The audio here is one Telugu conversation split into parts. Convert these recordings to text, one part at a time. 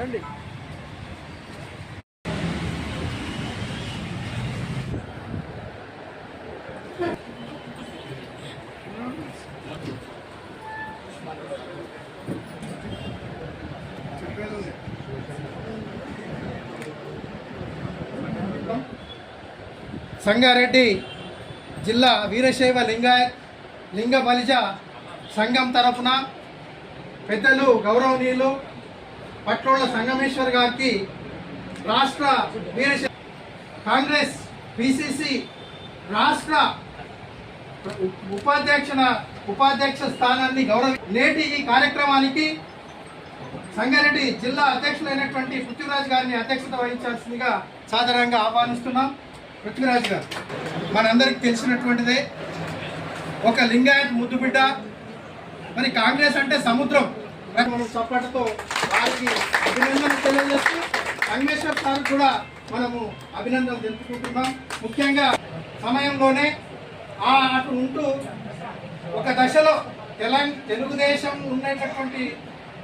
రండి. సంగారెడ్డి జిల్లా వీరశైవ లింగాయత్ లింగ బలిజ సంఘం తరఫున పెద్దలు గౌరవనీయులు పట్లోళ్ళ సంగమేశ్వర్ గారికి రాష్ట్ర వీరశైవ కాంగ్రెస్ పిసిసి రాష్ట్ర ఉపాధ్యక్షన ఉపాధ్యక్ష స్థానాన్ని గౌరవ నేటి ఈ కార్యక్రమానికి సంగారెడ్డి జిల్లా అధ్యక్షులైనటువంటి పృథ్వీరాజ్ గారిని అధ్యక్షత వహించాల్సిందిగా సాధారణంగా ఆహ్వానిస్తున్నాం. పృథ్వీరాజ్ గారు మనందరికి తెలిసినటువంటిదే ఒక లింగాయత్ ముద్దుబిడ్డ. మరి కాంగ్రెస్ అంటే సముద్రం. మనం చప్పటితో వారికి అభినందన తెలియజేస్తూ సంగేశ్వర్ సార్ కూడా మనము అభినందన తెలుపుకుంటున్నాం. ముఖ్యంగా సమయంలోనే ఆ అటు ఉంటూ ఒక దశలో తెలంగాణ తెలుగుదేశం ఉండేటటువంటి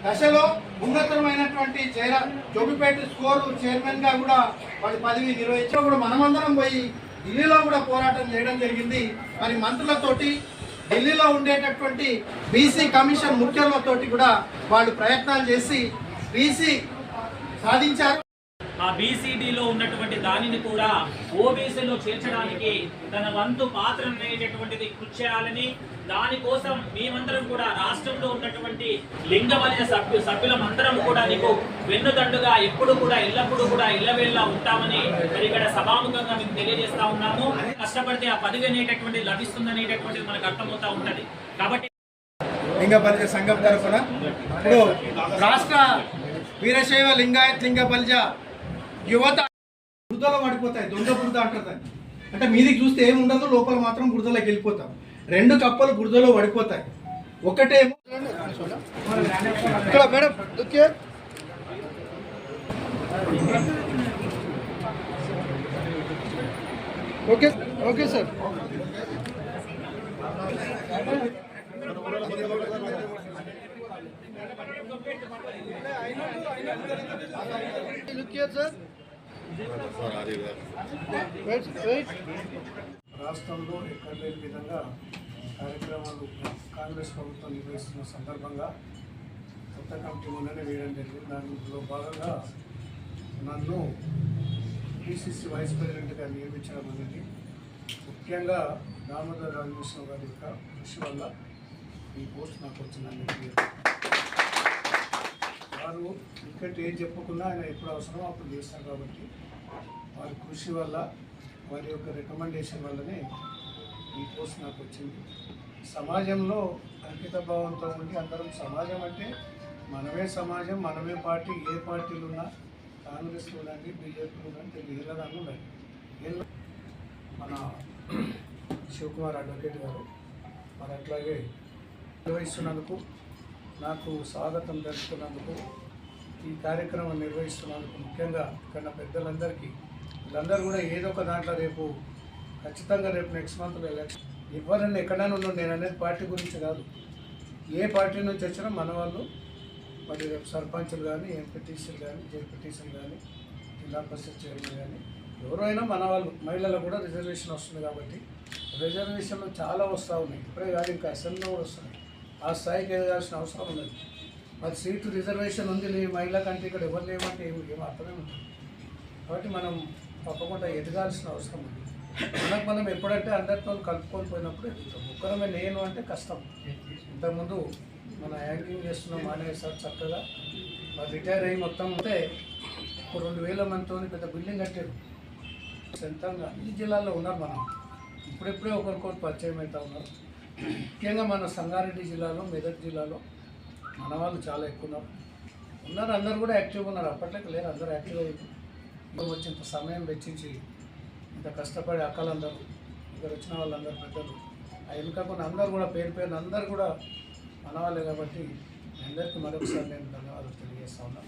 దశలో ఉన్నతమైనటువంటి జైరా జోబిపేట స్కోర్ చైర్మన్గా కూడా వాడి పదవి నిర్వహించడం కూడా మనమందరం పోయి ఢిల్లీలో కూడా పోరాటం చేయడం జరిగింది. మరి మంత్రులతోటి ఢిల్లీలో ఉండేటటువంటి బీసీ కమిషన్ ముఖ్యులతోటి కూడా వాళ్ళు ప్రయత్నాలు చేసి బీసీ సాధించారు. ఆ బీసీడీలో ఉన్నటువంటి దానిని కూడా ఓబీసీలో చేర్చడానికి తన వంతు పాత్ర అనేటటువంటిది కృషి చేయాలని దానికోసం మేమందరం కూడా రాష్ట్రంలో ఉన్నటువంటి లింగవలయ సభ్యు సభ్యులమందరం కూడా నీకు వెన్నుదండుగా ఎప్పుడు కూడా ఎల్లప్పుడూ కూడా ఇళ్ళవేళ్ళ ఉంటామని మరి ఇక్కడ సభాముఖంగా మీకు తెలియజేస్తా ఉన్నాము. కష్టపడితే ఆ పదవి అనేటటువంటిది లభిస్తుంది అనేటటువంటిది మనకు అర్థమవుతా ఉంటది. కాబట్టి లింగపల్లి సంఘం తరఫున ఇప్పుడు రాష్ట్ర వీరశైవ లింగాయత్ లింగపల్జ యువత బురదలో పడిపోతాయి దొంగ బురద అంటారు అంటే మీదికి చూస్తే ఏమి ఉండదు లోపల మాత్రం బురదలోకి వెళ్ళిపోతాం. రెండు కప్పలు బురదలో పడిపోతాయి. ఒకటేమో ఇక్కడ madam okay. Okay okay sir. Look here, sir. Wait, wait. రాష్ట్రంలో ఎక్కడ లేని విధంగా కార్యక్రమాలు కాంగ్రెస్ ప్రభుత్వం నిర్వహిస్తున్న సందర్భంగా కొత్త కమిటీ మొన్ననే వేయడం జరిగింది దానిలో భాగంగా నన్ను పిసిసి వైస్ ప్రెసిడెంట్గా నియమించడం అనేది ముఖ్యంగా దామోదర్ రాజకృష్ణ గారి యొక్క కృషి వల్ల ఈ పోస్ట్ నాకు వచ్చిందని వారు క్రికెట్ ఏం చెప్పకుండా ఆయన ఎప్పుడు అవసరమో అప్పుడు చేస్తారు కాబట్టి వారి కృషి వల్ల వారి యొక్క రికమెండేషన్ వల్లనే ఈ పోస్ట్ నాకు వచ్చింది. సమాజంలో అంకిత భావంతో ఉండి అందరం సమాజం అంటే మనమే సమాజం మనమే పార్టీ ఏ పార్టీలు ఉన్నా కాంగ్రెస్ కానీ బీజేపీ చూడండి తెలుగు ఏళ్ళదాన్ని ఉన్నాయి. మన శివకుమార్ అడ్వకేట్ గారు మరి అట్లాగే నిర్వహిస్తున్నందుకు నాకు స్వాగతం తెలుపుతున్నందుకు ఈ కార్యక్రమం నిర్వహిస్తున్నందుకు ముఖ్యంగా ఇక్కడ పెద్దలందరికీ వీళ్ళందరూ కూడా ఏదో ఒక దాంట్లో రేపు ఖచ్చితంగా రేపు నెక్స్ట్ మంత్లో ఎలక్షన్ ఎవరైనా ఎక్కడైనా ఉన్నాడు నేను అనేది పార్టీ గురించి కాదు. ఏ పార్టీ నుంచి వచ్చినా మన వాళ్ళు మరి రేపు సర్పంచులు కానీ ఎంపీటీసీలు కానీ జెడ్పీటీసీలు కానీ జిల్లా పరిషత్ చైర్మన్ కానీ ఎవరైనా మన వాళ్ళు మహిళలకు కూడా రిజర్వేషన్ వస్తుంది కాబట్టి రిజర్వేషన్లు చాలా వస్తూ ఉన్నాయి. ఇప్పుడే కాదు ఇంకా అసెంబ్లీ కూడా వస్తున్నాయి. ఆ స్థాయికి ఎదగాల్సిన అవసరం ఉన్నది. మరి సీటు రిజర్వేషన్ ఉంది లే మహిళ కంటే ఇక్కడ ఎవరు లేమంటే ఏమి ఏం అర్థమే ఉంటుంది కాబట్టి మనం తప్పకుండా ఎదగాల్సిన అవసరం ఉంది. మనకు మనం ఎప్పుడంటే అందరితో కలుపుకొని పోయినప్పుడు ఎదుగుతాం. ఒక్కరమే నేను అంటే కష్టం. ఇంతకుముందు మన యాంకింగ్ చేస్తున్న మానే సార్ చక్కగా. మరి రిటైర్ అయ్యి మొత్తం అంటే ఒక రెండు వేల మందితో పెద్ద బిల్డింగ్ కట్టారు. సొంతంగా. అన్ని జిల్లాల్లో ఉన్నారు మనం. ఇప్పుడెప్పుడే ఒకరికొకరు పరిచయం అవుతా ఉన్నారు. ముఖ్యంగా మన సంగారెడ్డి జిల్లాలో మెదక్ జిల్లాలో మన వాళ్ళు చాలా ఎక్కువ ఉన్నారు. ఉన్నారు అందరు కూడా యాక్టివ్గా ఉన్నారు. అప్పట్లోకి లేరు అందరూ యాక్టివ్ అయ్యారు ఇప్పుడు వచ్చి ఇంత సమయం వెచ్చించి ఇంత కష్టపడి అక్కలందరూ ఇక్కడ వచ్చిన వాళ్ళందరూ పెద్దలు. ఆ వెనుకకుండా అందరూ కూడా పేరు పేరు అందరూ కూడా మన వాళ్ళే కాబట్టి అందరికీ మరొకసారి నేను ధన్యవాదాలు తెలియజేస్తా ఉన్నాను